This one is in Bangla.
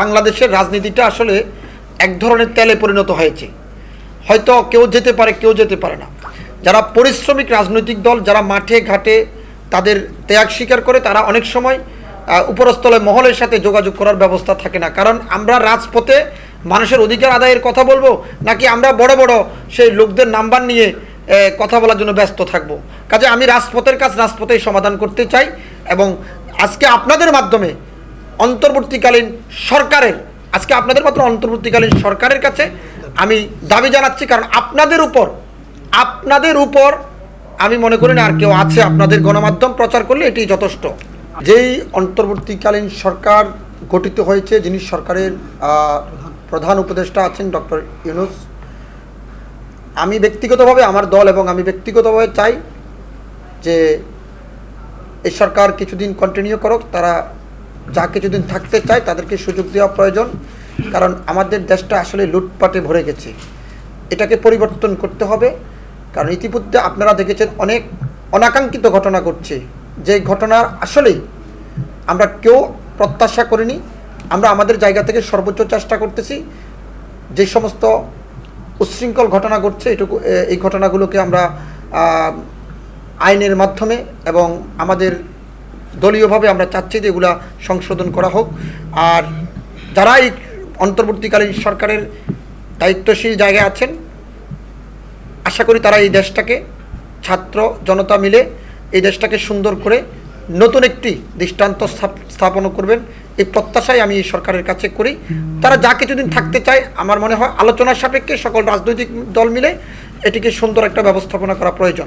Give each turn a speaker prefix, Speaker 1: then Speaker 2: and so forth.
Speaker 1: বাংলাদেশের রাজনীতিটা আসলে এক ধরনের তেলে পরিণত হয়েছে। হয়তো কেউ যেতে পারে, কেউ যেতে পারে না। যারা পরিশ্রমিক রাজনৈতিক দল, যারা মাঠে ঘাটে তাদের ত্যাগ স্বীকার করে, তারা অনেক সময় উপরস্থলে মহলের সাথে যোগাযোগ করার ব্যবস্থা থাকে না। কারণ আমরা রাজপথে মানুষের অধিকার আদায়ের কথা বলব, নাকি আমরা বড় বড় সেই লোকদের নাম্বার নিয়ে কথা বলার জন্য ব্যস্ত থাকব? কাজে আমি রাজপথের কাজ রাজপথেই সমাধান করতে চাই এবং আজকে আপনাদের মাধ্যমে অন্তর্বর্তীকালীন সরকারের, আজকে আপনাদের মাত্র অন্তর্বর্তীকালীন সরকারের কাছে আমি দাবি জানাচ্ছি, কারণ আপনাদের উপর আপনাদের উপর আমি মনে করি না আর কেউ আছে আপনাদের গণমাধ্যম, প্রচার করলে এটি যথেষ্ট। যেই অন্তর্বর্তীকালীন সরকার গঠিত হয়েছে, যিনি সরকারের প্রধান উপদেষ্টা আছেন ডক্টর ইউনুস, আমি ব্যক্তিগতভাবে আমার দল এবং আমি ব্যক্তিগতভাবে চাই যে এই সরকার কিছুদিন কন্টিনিউ করুক, তারা যা কিছুদিন থাকতে চায় তাদেরকে সুযোগ দেওয়া প্রয়োজন। কারণ আমাদের দেশটা আসলে লুটপাটে ভরে গেছে। এটাকে পরিবর্তন করতে হবে। কারণ ইতিমধ্যে আপনারা দেখেছেন অনেক অনাকাঙ্ক্ষিত ঘটনা ঘটছে। যে ঘটনার আসলেই আমরা কেউ প্রত্যাশা করিনি। আমরা আমাদের জায়গা থেকে সর্বোচ্চ চেষ্টা করতেছি। যে সমস্ত উচ্ছৃঙ্খল ঘটনা ঘটছে, এটুকু এই ঘটনাগুলোকে আমরা আইনের মাধ্যমে এবং আমাদের দলীয়ভাবে আমরা চাচ্ছি যে এগুলা সংশোধন করা হোক। আর যারা এই অন্তর্বর্তীকালীন সরকারের দায়িত্বশীল জায়গায় আছেন, আশা করি তারা এই দেশটাকে ছাত্র জনতা মিলে এই দেশটাকে সুন্দর করে নতুন একটি দৃষ্টান্ত স্থাপ- স্থাপন করবেন। এই প্রত্যাশাই আমি এই সরকারের কাছে করি। তারা যা কিছুদিন থাকতে চায়, আমার মনে হয় আলোচনার সাপেক্ষে সকল রাজনৈতিক দল মিলে এটিকে সুন্দর একটা ব্যবস্থাপনা করা প্রয়োজন।